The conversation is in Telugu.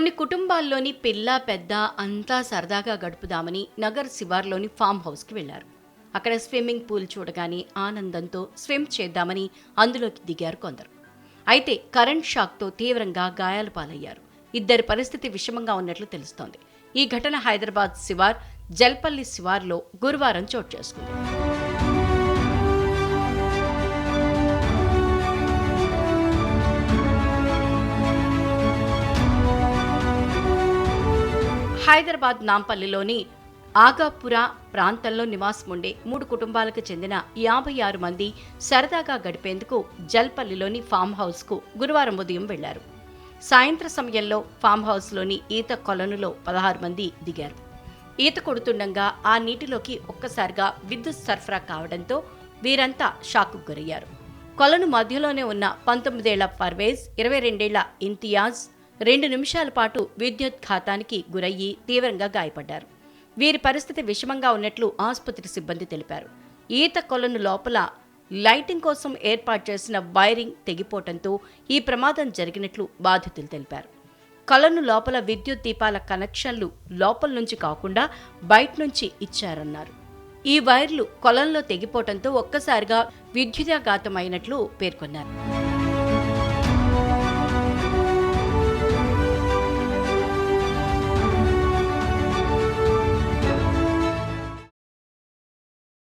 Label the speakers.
Speaker 1: కొన్ని కుటుంబాల్లోని పిల్ల పెద్ద అంతా సరదాగా గడుపుదామని నగర్ శివార్లోని ఫామ్ హౌస్కి వెళ్ళారు అక్కడ స్విమ్మింగ్ పూల్ చూడగానే ఆనందంతో స్విమ్ చేద్దామని అందులోకి దిగారు కొందరు. అయితే కరెంట్ షాక్తో తీవ్రంగా గాయాల పాలయ్యారు. ఇద్దరి పరిస్థితి విషమంగా ఉన్నట్లు తెలుస్తోంది. ఈ ఘటన హైదరాబాద్ శివార్ జల్పల్లి శివార్లో గురువారం చోటు చేసుకుంది. హైదరాబాద్ నాంపల్లిలోని ఆగాపుర ప్రాంతంలో నివాసం ఉండే మూడు కుటుంబాలకు చెందిన యాభై ఆరు మంది సరదాగా గడిపేందుకు జల్పల్లిలోని ఫామ్ హౌస్కు గురువారం ఉదయం వెళ్ళారు. సాయంత్ర సమయంలో ఫామ్ హౌస్లోని ఈత కొలనులో పదహారు మంది దిగారు. ఈత కొడుతుండగా ఆ నీటిలోకి ఒక్కసారిగా విద్యుత్ సరఫరా కావడంతో వీరంతా షాక్కు గురయ్యారు. కొలను మధ్యలోనే ఉన్న పంతొమ్మిదేళ్ళ పర్వేజ్ ఇరవై రెండేళ్ళ ఇంతియాజ్ రెండు నిమిషాల పాటు విద్యుత్ఘాతానికి గురయ్యి తీవ్రంగా గాయపడ్డారు. వీరి పరిస్థితి విషమంగా ఉన్నట్లు ఆసుపత్రి సిబ్బంది తెలిపారు. ఈత కొలను లోపల లైటింగ్ కోసం ఏర్పాటు చేసిన వైరింగ్ తెగిపోవడంతో ఈ ప్రమాదం జరిగినట్లు బాధితులు తెలిపారు. కొలను లోపల విద్యుత్ దీపాల కనెక్షన్లు లోపల నుంచి కాకుండా బయట నుంచి ఇచ్చారన్నారు. ఈ వైర్లు కొలంలో తెగిపోవడంతో ఒక్కసారిగా విద్యుదాఘాతమైనట్లు పేర్కొన్నారు.